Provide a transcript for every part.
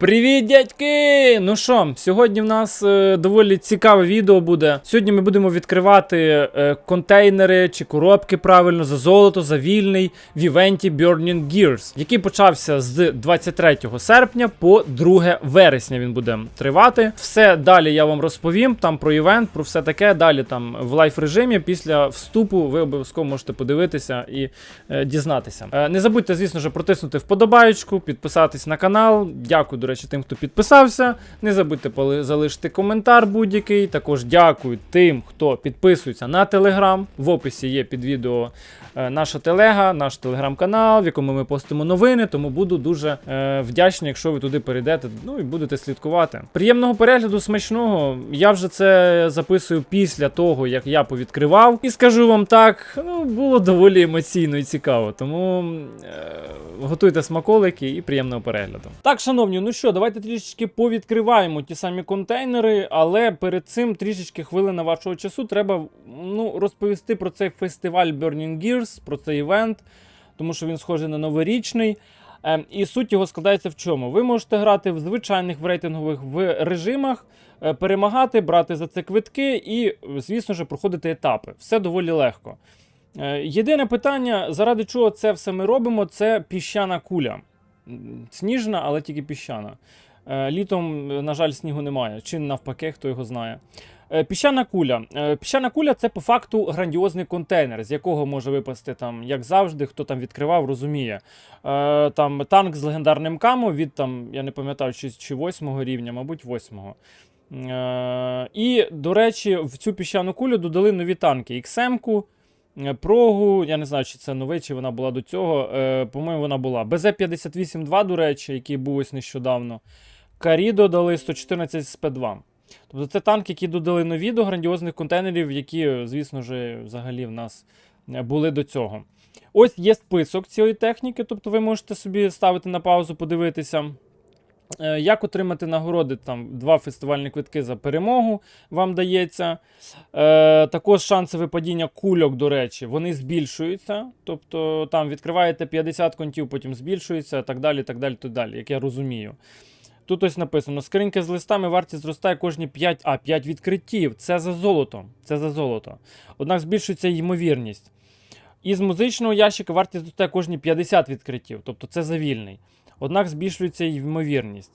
Привіт, дядьки! Ну що, сьогодні в нас е, доволі цікаве відео буде. Сьогодні ми будемо відкривати е, контейнери чи коробки правильно за золото, за вільний в івенті Burning Gears, який почався з 23 серпня по 2 вересня. Він буде тривати. Все далі я вам розповім. Там про івент, про все таке. Далі там в лайф режимі. Після вступу ви обов'язково можете подивитися і е, дізнатися. Е, не забудьте, звісно ж, протиснути вподобайку, підписатись на канал. Дякую, речі, тим, хто підписався. Не забудьте залишити коментар будь-який. Також дякую тим, хто підписується на телеграм. В описі є під відео наша телега, наш телеграм-канал, в якому ми постимо новини. Тому буду дуже е, вдячний, якщо ви туди перейдете. Ну і будете слідкувати. Приємного перегляду, смачного. Я вже це записую після того, як я повідкривав. І скажу вам так, ну було доволі емоційно і цікаво. Тому е, готуйте смаколики і приємного перегляду. Так, шановні, ну що, давайте трішечки повідкриваємо ті самі контейнери, але перед цим трішечки хвилина вашого часу треба ну, розповісти про цей фестиваль Burning Gears, про цей івент, тому що він схожий на новорічний. Ем, і суть його складається в чому? Ви можете грати в звичайних в рейтингових в режимах, е, перемагати, брати за це квитки і, звісно ж, проходити етапи. Все доволі легко. Е, Єдине питання, заради чого це все ми робимо, це піщана куля. Сніжна, але тільки піщана. Е, Літом, на жаль, снігу немає, чи навпаки, хто його знає. Е, Піщана куля. Е, Піщана куля це по факту грандіозний контейнер, з якого може випасти там, як завжди, хто там відкривав, розуміє. Е, Там танк з легендарним камо від там, я не пам'ятаю, чи, чи 8 рівня, мабуть, 8. Е, І, до речі, в цю піщану кулю додали нові танки. XM-ку, Прогу, я не знаю, чи це новий, чи вона була до цього. По-моєму, вона була. БЗ-58-2, до речі, який був ось нещодавно. Карі додали 114 СП2. Тобто це танки, які додали нові до грандіозних контейнерів, які, звісно ж, взагалі в нас е, були до цього. Ось є список цієї техніки, тобто ви можете собі ставити на паузу, подивитися. Е, Як отримати нагороди? Там два фестивальні квитки за перемогу вам дається. Е, також шанси випадіння кульок, до речі, вони збільшуються. Тобто там відкриваєте 50 контів, потім збільшується, так далі, так далі, так далі, як я розумію. Тут ось написано: скринька з листами вартість зростає кожні 5, а 5 відкриттів. Це за золото. Це за золото. Однак збільшується ймовірність. Із музичного ящика вартість зростає кожні 50 відкриттів, тобто це за вільний. Однак збільшується ймовірність.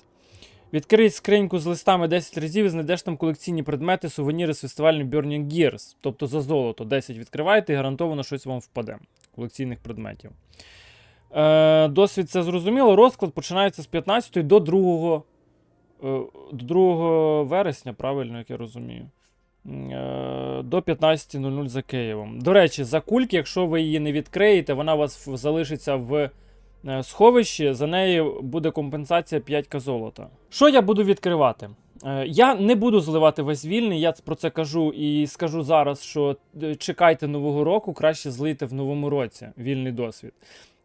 Відкрий скриньку з листами 10 разів і знайдеш там колекційні предмети, сувеніри з фестивалю Burning Gears. Тобто за золото 10 відкриваєте і гарантовано щось вам впаде. Колекційних предметів. Е, досвід це зрозуміло. Розклад починається з 15 до 2, е, до 2 вересня, правильно, як я розумію. Е, до 15.00 за Києвом. До речі, за кульки, якщо ви її не відкриєте, вона у вас залишиться в е, сховищі, за неї буде компенсація 5к золота. Що я буду відкривати? Я не буду зливати весь вільний, я про це кажу і скажу зараз, що чекайте нового року, краще злийте в новому році вільний досвід.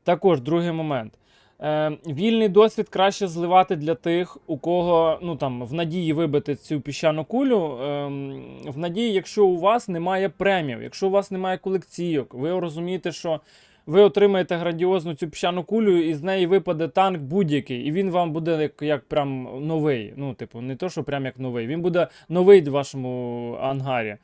Також другий момент. Е, вільний досвід краще зливати для тих, у кого ну там в надії вибити цю піщану кулю. ем, в надії, якщо у вас немає премів, якщо у вас немає колекційок, ви розумієте, що ви отримаєте грандіозну цю піщану кулю, і з неї випаде танк будь-який, і він вам буде як, як прям новий. Ну, типу, не то, що прям як новий. Він буде новий в вашому ангарі.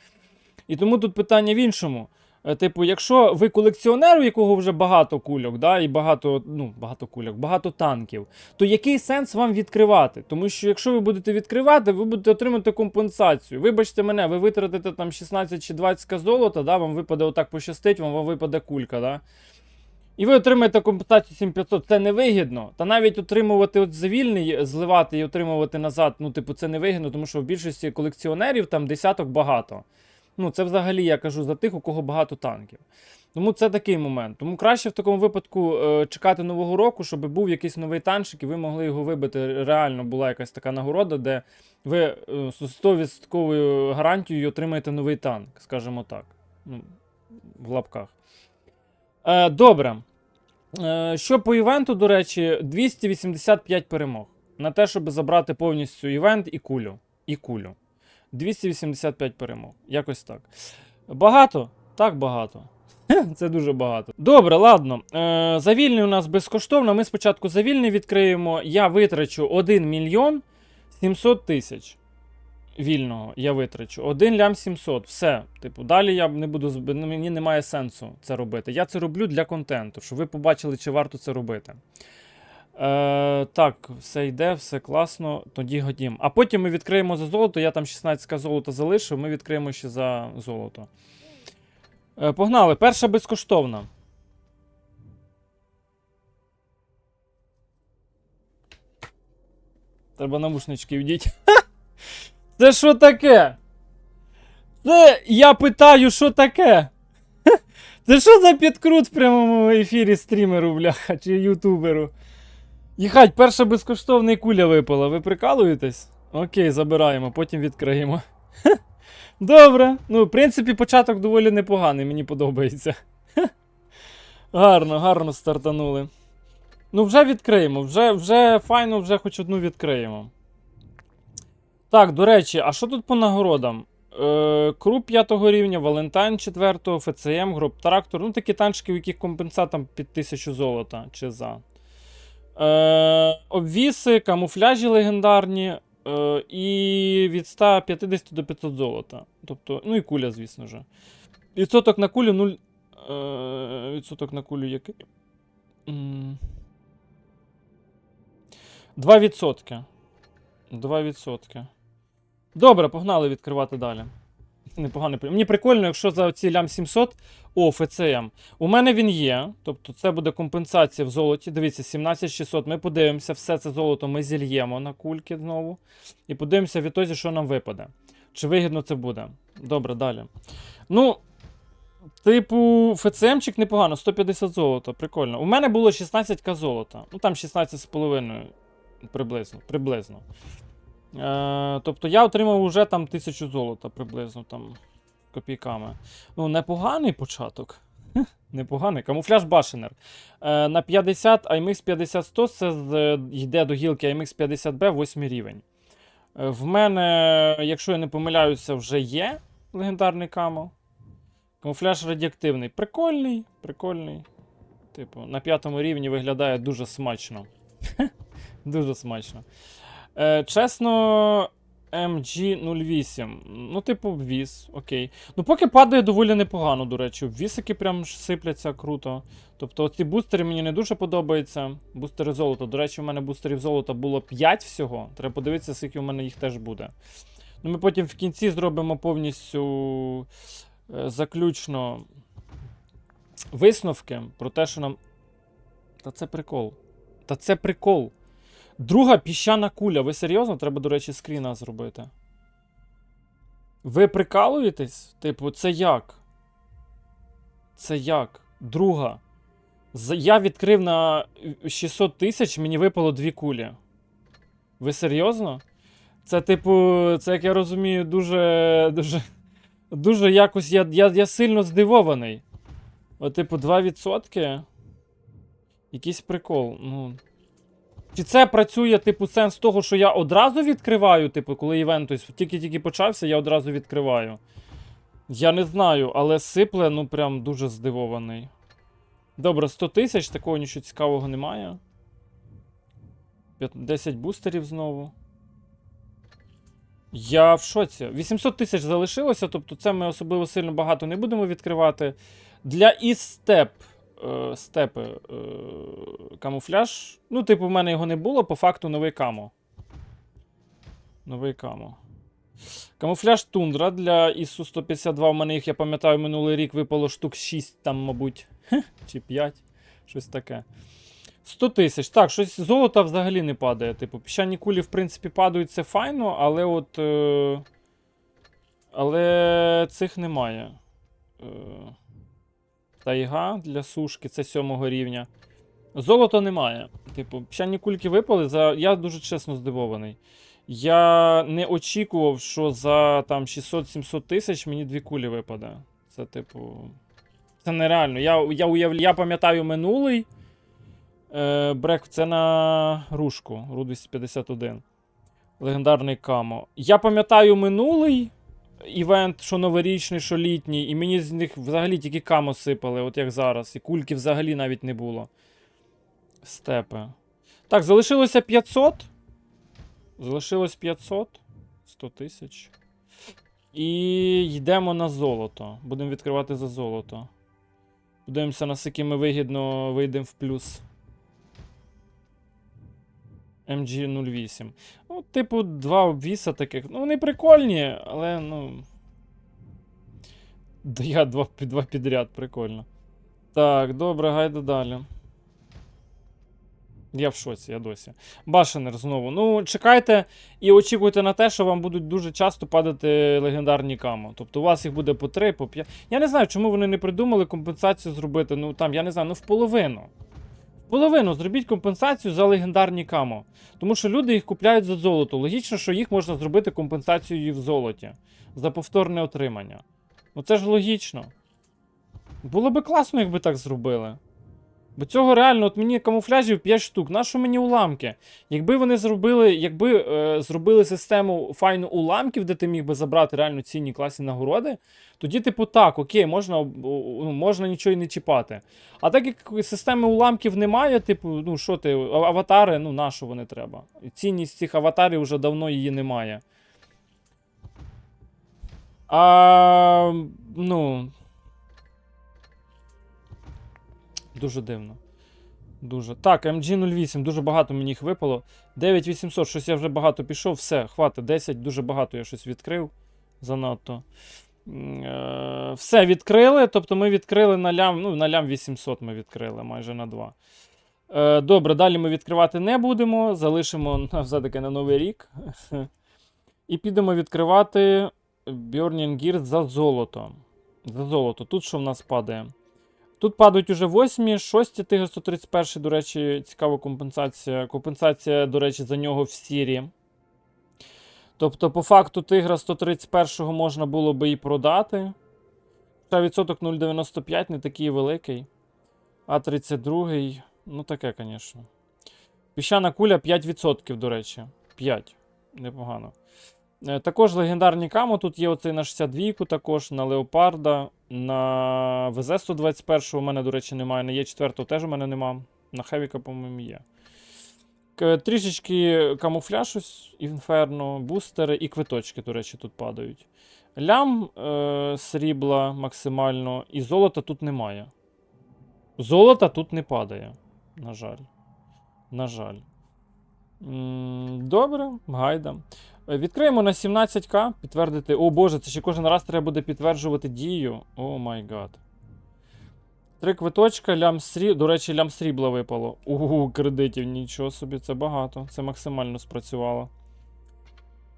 І тому тут питання в іншому. Е, Типу, якщо ви колекціонер, у якого вже багато кульок, да, і багато, ну, багато кульок, багато танків, то який сенс вам відкривати? Тому що якщо ви будете відкривати, ви будете отримати компенсацію. Вибачте мене, ви витратите там 16 чи 20 золота, да, вам випаде отак пощастить, вам, випаде кулька. Да? І ви отримаєте компенсацію 7500, це невигідно. Та навіть отримувати от за вільний, зливати і отримувати назад, ну, типу, це невигідно, тому що в більшості колекціонерів там десяток багато. Ну, це взагалі я кажу за тих, у кого багато танків. Тому це такий момент. Тому краще в такому випадку е, чекати нового року, щоб був якийсь новий танчик, і ви могли його вибити. Реально була якась така нагорода, де ви е, з 100% гарантією отримаєте новий танк, скажімо так. Ну, в лапках. Е, добре. Е, що по івенту, до речі, 285 перемог. На те, щоб забрати повністю івент і кулю. І кулю. 285 перемог. Якось так. Багато? Так багато. Це дуже багато. Добре, ладно. Е, за вільний у нас безкоштовно. Ми спочатку за вільний відкриємо. Я витрачу 1 мільйон 700 тисяч. Вільного я витрачу. 1 лям 700. Все. Типу, далі я не буду мені немає сенсу це робити. Я це роблю для контенту, щоб ви побачили, чи варто це робити. Е, так, все йде, все класно. Тоді годім. А потім ми відкриємо за золото. Я там 16 золота залишив, ми відкриємо ще за золото. Е, погнали. Перша безкоштовна. Треба навушнички вдіть. Це що таке? Це я питаю, що таке? Це що за підкрут в прямому ефірі стрімеру, бляха, чи ютуберу? Їхать, перша безкоштовна куля випала. Ви прикалуєтесь? Окей, забираємо, потім відкриємо. Добре. Ну, в принципі, початок доволі непоганий, мені подобається. гарно, гарно стартанули. Ну, вже відкриємо, вже, вже файно, вже хоч одну відкриємо. Так, до речі, а що тут по нагородам? Е, Круп 5 рівня, Валентайн 4, ФЦМ, Гроб Трактор. Ну, такі танчики, у яких компенсатом під 1000 золота чи за. Е, обвіси, камуфляжі легендарні. Е, і від 150 до 500 золота. Тобто, ну і куля, звісно ж. Відсоток на кулю 0. Е, відсоток на кулю який? 2 відсотки. 2 відсотки. Добре, погнали відкривати далі. Непогано. Мені прикольно, якщо за ці лям 700. О, ФЦМ. У мене він є. Тобто це буде компенсація в золоті. Дивіться, 17600. Ми подивимося, все це золото ми зільємо на кульки знову. І подивимося в ітозі, що нам випаде. Чи вигідно це буде. Добре, далі. Ну, типу, ФЦМчик непогано, 150 золота. Прикольно. У мене було 16к золота. Ну там 16,5 приблизно. приблизно. Е, тобто я отримав уже там 1000 золота приблизно там копійками. Ну, непоганий початок. Непоганий. Камуфляж Башенер. Е, на 50 IMX 50-100 це йде до гілки IMX 50B 8 рівень. Е, в мене, якщо я не помиляюся, вже є легендарний камо. Камуфляж радіоактивний. Прикольний, прикольний. Типу, на п'ятому рівні виглядає дуже смачно. Дуже смачно. Е, чесно, MG08. Ну, типу, обвіз, окей. Ну, поки падає доволі непогано, до речі. Обвісики прям сипляться круто. Тобто, ці бустери мені не дуже подобаються. Бустери золота. До речі, у мене бустерів золота було 5 всього. Треба подивитися, скільки у мене їх теж буде. Ну, ми потім в кінці зробимо повністю е, заключно висновки про те, що нам. Та це прикол. Та це прикол. Друга піщана куля. Ви серйозно? Треба, до речі, скріна зробити. Ви прикалуєтесь? Типу, це як? Це як? Друга. Я відкрив на 600 тисяч, мені випало дві кулі. Ви серйозно? Це, типу, це, як я розумію, дуже. дуже. Дуже якось я, я, я сильно здивований. От, типу, 2%. Якийсь прикол. Ну. Чи це працює, типу, сенс того, що я одразу відкриваю, типу, коли івент тільки-тільки почався, я одразу відкриваю. Я не знаю, але сипле, ну прям дуже здивований. Добре, 100 тисяч, такого нічого цікавого немає. 10 бустерів знову. Я в шоці. 800 тисяч залишилося, тобто це ми особливо сильно багато не будемо відкривати. Для і-степ е, степи е, камуфляж. Ну, типу, в мене його не було, по факту новий камо. Новий камо. Камуфляж тундра для ІСУ 152. У мене їх, я пам'ятаю, минулий рік випало штук 6, там, мабуть, чи 5, щось таке. 100 тисяч. Так, щось золота взагалі не падає. Типу, піщані кулі, в принципі, падають, це файно, але от. Е... Але цих немає. Е... Тайга для сушки, це сьомого рівня. Золота немає. Типу, піщані кульки випали. За... Я дуже чесно здивований. Я не очікував, що за там 600-700 тисяч мені дві кулі випаде. Це, типу. Це нереально. Я я, уяв... я пам'ятаю минулий. Е, Брек, це на рушку. Ру 251. Легендарний камо. Я пам'ятаю минулий івент, що новорічний, що літній, і мені з них взагалі тільки камо сипали, от як зараз. І кульки взагалі навіть не було. Степи. Так, залишилося 500. Залишилось 500. 100 тисяч. І йдемо на золото. Будемо відкривати за золото. Подивимося, наскільки ми вигідно вийдемо в плюс. MG08. Ну, типу, два обвіса таких. Ну, вони прикольні, але ну. Да я два, два підряд, прикольно. Так, добре, гайда далі. Я в шоці, я досі. Башенер знову. Ну, чекайте і очікуйте на те, що вам будуть дуже часто падати легендарні камо. Тобто у вас їх буде по 3, по 5. Я не знаю, чому вони не придумали компенсацію зробити. Ну там, я не знаю, ну в половину. Половину зробіть компенсацію за легендарні камо. Тому що люди їх купляють за золото. Логічно, що їх можна зробити компенсацією в золоті за повторне отримання. Ну це ж логічно. Було би класно, якби так зробили. Бо цього реально, от мені камуфляжів 5 штук. Нащо мені уламки? Якби вони зробили, якби е, зробили систему файну уламків, де ти міг би забрати реально цінні класні нагороди, тоді, типу, так, окей, можна, ну, можна нічого і не чіпати. А так як системи уламків немає, типу, ну що ти, аватари, ну на що вони треба? Цінність цих аватарів вже давно її немає. А, ну. Дуже дивно. Дуже. Так, MG08, дуже багато мені їх випало. 9800, щось я вже багато пішов. Все, хватить. 10, дуже багато я щось відкрив. Занадто. Е, все відкрили. Тобто ми відкрили на лям, ну, на лям 800 ми відкрили майже на 2. Е, добре, далі ми відкривати не будемо. Залишимо все-таки на новий рік. І підемо відкривати Burning Gear за золото. За золото. Тут що в нас падає? Тут падають уже 8, 6 тигр 131, до речі, цікава компенсація. Компенсація, до речі, за нього в сірі. Тобто, по факту, тигра 131 можна було би і продати. Та відсоток 0,95 не такий великий. А 32, ну таке, звісно. Піщана куля 5%, до речі. 5. Непогано. Е, Також легендарні камо. Тут є оцей на 62, також на Леопарда, на ВЗ-121 у мене, до речі, немає. На Є4 теж у мене нема. На Хевіка, по-моєму, є. Трішечки камуфляж, ось, інферно, бустери і квиточки, до речі, тут падають. Лям е, срібла максимально, і золота тут немає. Золота тут не падає. На жаль. На жаль. М, Добре, гайда. Е, Відкриємо на 17к, підтвердити. О боже, це ще кожен раз треба буде підтверджувати дію. О май гад. Три квиточка, лям срібла. До речі, лям срібла випало. Угу, кредитів, нічого собі, це багато. Це максимально спрацювало.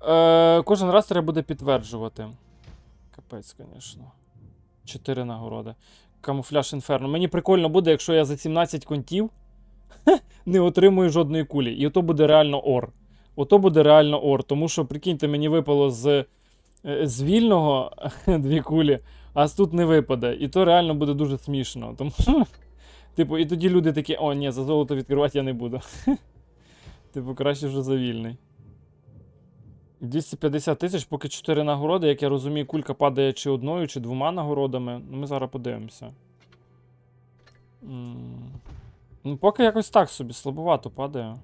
Е, кожен раз треба буде підтверджувати. Капець, звісно. Чотири нагороди. Камуфляж інферно. Мені прикольно буде, якщо я за 17 контів не отримую жодної кулі. І ото буде реально ор. Ото буде реально ор. Тому що, прикиньте, мені випало з, е, з вільного дві кулі, а тут не випаде. І то реально буде дуже смішно. Тому, типу, і тоді люди такі, о, ні, за золото відкривати я не буду. Типу, краще вже за вільний. 250 тисяч, поки 4 нагороди, як я розумію, кулька падає чи одною, чи двома нагородами. Ну, ми зараз подивимося. Ну, поки якось так собі слабовато падає.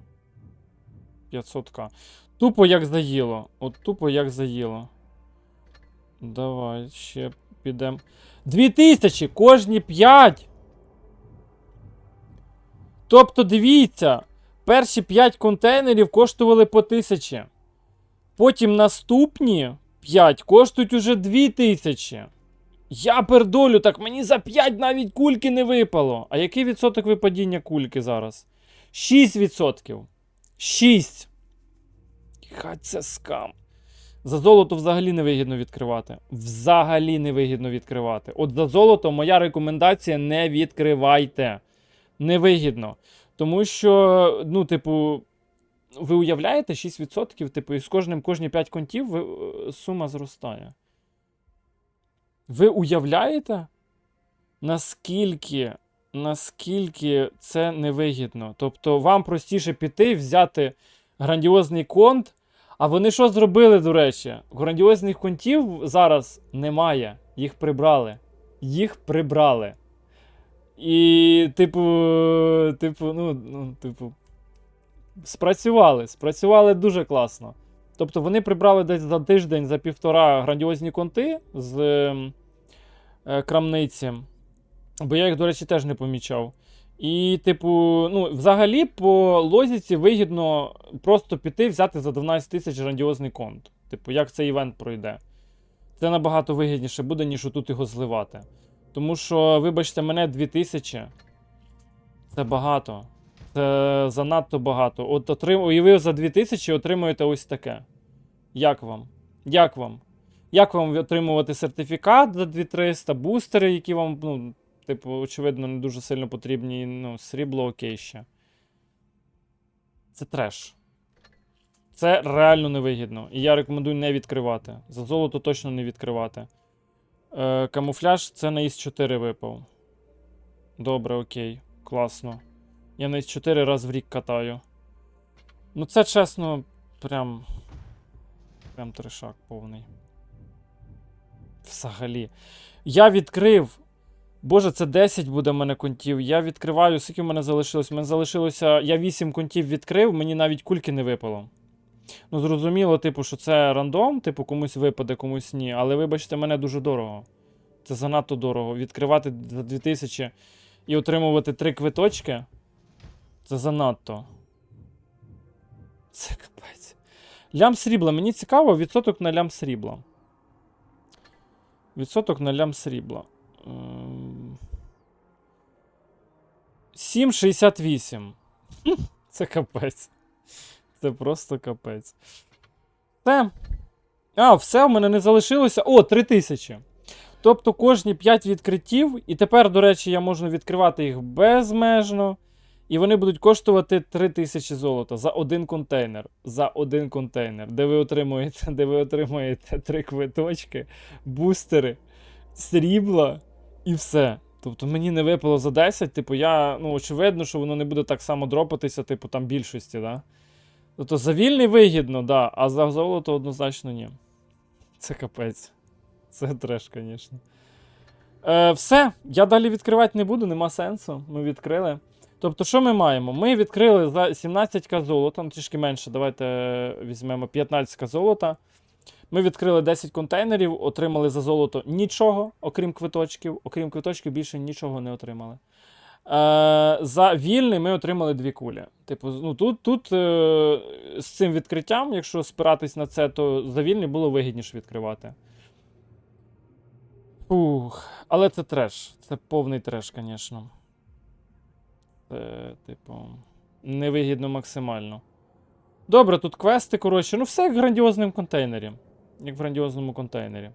500к. Тупо як заїло. От тупо як заїло. Давай, ще підемо. 2000! Кожні 5! Тобто, дивіться, перші 5 контейнерів коштували по 1000. Потім наступні 5 коштують уже 2000. Я пердолю, так мені за 5 навіть кульки не випало. А який відсоток випадіння кульки зараз? 6%. 6. Хай це скам. За золото взагалі не вигідно відкривати. Взагалі не вигідно відкривати. От за золото моя рекомендація не відкривайте. Невигідно. Тому що, ну, типу, ви уявляєте 6%, типу, і з кожним кожні 5 контів ви, е, сума зростає. Ви уявляєте, наскільки, наскільки це невигідно? Тобто, вам простіше піти, взяти грандіозний конт, А вони що зробили, до речі? Грандіозних контів зараз немає. Їх прибрали. Їх прибрали. І, типу, типу, ну, ну, типу, спрацювали. Спрацювали дуже класно. Тобто вони прибрали десь за тиждень, за півтора грандіозні конти з ем, е, крамниці. Бо я їх, до речі, теж не помічав. І, типу, ну, взагалі, по лозіці вигідно просто піти, взяти за 12 тисяч грандіозний конт. Типу, як цей івент пройде. Це набагато вигідніше буде, ніж отут його зливати. Тому що, вибачте, мене 2000. Це багато. Це занадто багато. От отрим... і ви за 2000 отримуєте ось таке. Як вам? Як вам? Як вам отримувати сертифікат за 2300, бустери, які вам, ну, типу, очевидно, не дуже сильно потрібні. Ну, срібло окей ще. Це треш. Це реально невигідно. І я рекомендую не відкривати. За золото точно не відкривати. Е, камуфляж це на ІС 4 випав. Добре, окей. Класно. Я на ІС 4 раз в рік катаю. Ну, це чесно, прям. Прям трешак повний. Взагалі. Я відкрив. Боже, це 10 буде в мене контів. Я відкриваю, скільки в мене залишилось? У мене залишилося. Я 8 контів відкрив, мені навіть кульки не випало. Ну, зрозуміло, типу, що це рандом, типу, комусь випаде, комусь ні. Але вибачте, мене дуже дорого. Це занадто дорого. Відкривати за 2000 і отримувати 3 квиточки. Це занадто. Це капець. Лям срібла. Мені цікаво, відсоток на лям срібла. Відсоток на лям срібла. Ем, 7,68. Це капець. Це просто капець. Все. А, все, в мене не залишилося. О, 3000. Тобто кожні 5 відкриттів, і тепер, до речі, я можу відкривати їх безмежно. І вони будуть коштувати 3000 золота за один контейнер. За один контейнер, де ви отримуєте, де ви отримуєте три квиточки, бустери, срібла і все. Тобто мені не випало за 10, типу, я, ну, очевидно, що воно не буде так само дропатися, типу, там більшості, да? Тобто за вільний вигідно, да, а за золото однозначно ні. Це капець. Це треш, звісно. Е, все, я далі відкривати не буду, нема сенсу. Ми відкрили. Тобто, що ми маємо? Ми відкрили за 17к золота, ну трішки менше, давайте е, візьмемо 15к золота. Ми відкрили 10 контейнерів, отримали за золото нічого, окрім квиточків. Окрім квиточків, більше нічого не отримали. Е, за вільний ми отримали дві кулі. Типу, ну тут, тут е, з цим відкриттям, якщо спиратись на це, то за вільний було вигідніше відкривати. Фух, але це треш. Це повний треш, звісно. Це, типу, невигідно максимально. Добре, тут квести, коротше, ну все як в грандіозному. Як в грандіозному контейнері.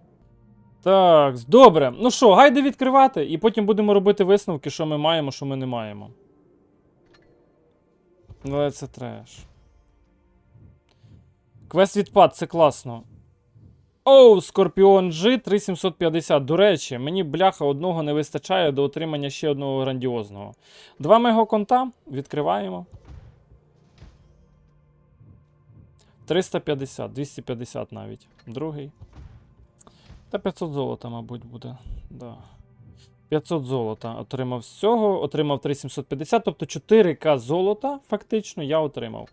Так, добре. Ну що, гайде відкривати, і потім будемо робити висновки, що ми маємо, що ми не маємо. Але це треш. Квест відпад, це класно. Оу, Скорпіон G 3750. До речі, мені бляха одного не вистачає до отримання ще одного грандіозного. Два мегаконта відкриваємо. 350, 250 навіть. Другий. Та 500 золота, мабуть, буде. Да. 500 золота отримав з цього, отримав 3750, тобто 4К золота, фактично, я отримав.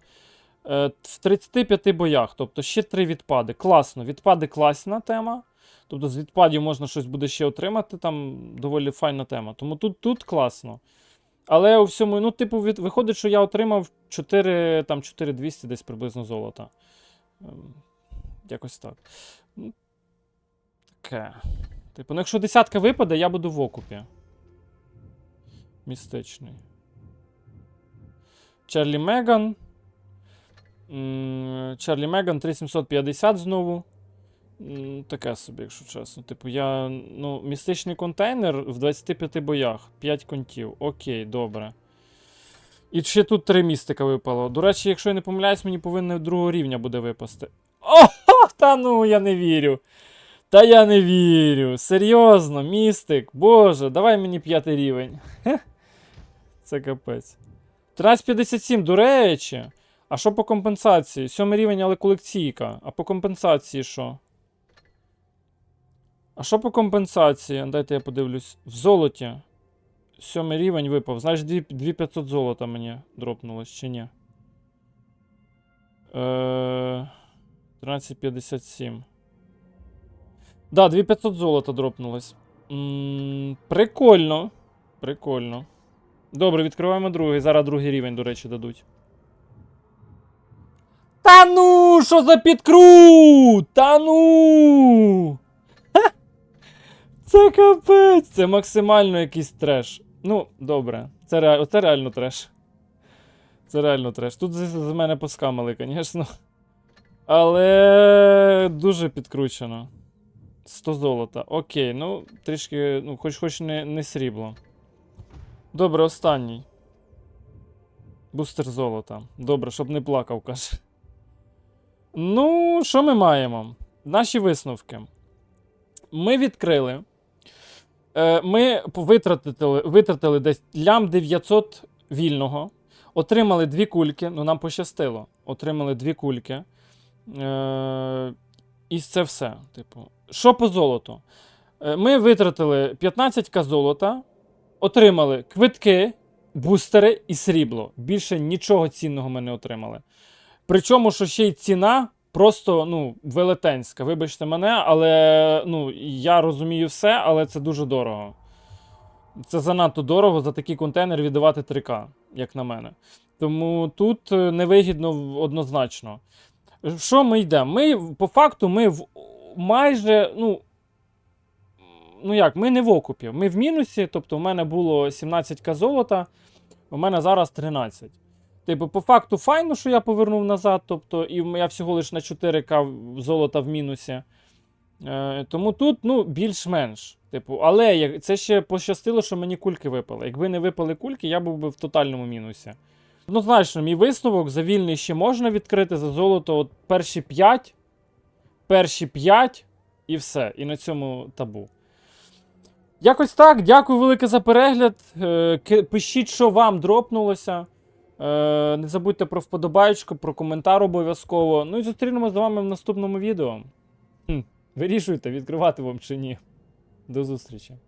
Е, в 35 боях, тобто ще 3 відпади. Класно. Відпади класна тема. Тобто з відпадів можна щось буде ще отримати, там доволі файна тема. Тому тут тут класно. Але у всьому, ну, типу, від, виходить, що я отримав 4, там, 4200 десь приблизно золота. Ем, якось так. Таке. Типу, ну якщо десятка випаде, я буду в окупі. Містичний. Чарлі Меган. Чарлі Меган 3750 знову. Таке собі, якщо чесно. Типу, я. Ну, містичний контейнер в 25 боях. 5 контів. Окей, добре. І ще тут 3 містика випало. До речі, якщо я не помиляюсь, мені повинно другого рівня буде випасти. О, та ну, я не вірю. Та я не вірю. Серйозно, містик. Боже, давай мені п'ятий рівень. Хе. Це капець. 1357, до речі. А що по компенсації? Сьомий рівень, але колекційка. А по компенсації що? А що по компенсації? Дайте я подивлюсь. В золоті. Сьомий рівень випав. Знаєш, 2500 золота мені дропнулось, чи ні? Е, 1357. Да, 2500 золота дропнулось. М, прикольно. Прикольно. Добре, відкриваємо другий. Зараз другий рівень, до речі, дадуть. Та ну, що за підкрут? Та ну. Ха! Це капець, це максимально якийсь треш. Ну, добре, це, ре... це реально треш. Це реально треш. Тут з, з мене поскамили, звісно. Але дуже підкручено. 100 золота. Окей, ну, трішки, ну, хоч хоч не, не срібло. Добре, останній. Бустер золота. Добре, щоб не плакав, каже. Ну, що ми маємо? Наші висновки. Ми відкрили. Е, ми витратили, витратили десь лям 900 вільного. Отримали дві кульки. Ну, нам пощастило. Отримали дві кульки. Е, і це все. Типу. Що по золоту? Е, Ми витратили 15к золота, отримали квитки, бустери і срібло. Більше нічого цінного ми не отримали. Причому, що ще й ціна просто ну, велетенська. Вибачте мене, але ну, я розумію все, але це дуже дорого. Це занадто дорого за такий контейнер віддавати 3К, як на мене. Тому тут е, невигідно однозначно. Що ми йдемо? Ми по факту ми в майже, ну. Ну як, ми не в окупі, ми в мінусі, тобто у мене було 17к золота, у мене зараз 13. Типу, по факту, файно, що я повернув назад, тобто, і я всього лише на 4к золота в мінусі. Е, тому тут, ну, більш-менш. Типу, але це ще пощастило, що мені кульки випали. Якби не випали кульки, я був би в тотальному мінусі. Однозначно, мій висновок за вільний ще можна відкрити за золото. От перші 5, перші 5 і все. І на цьому табу. Якось так. Дякую велике за перегляд. Е, Пишіть, що вам дропнулося. Е, Не забудьте про вподобайку, про коментар обов'язково. Ну і зустрінемось з вами в наступному відео. Вирішуйте, відкривати вам чи ні. До зустрічі.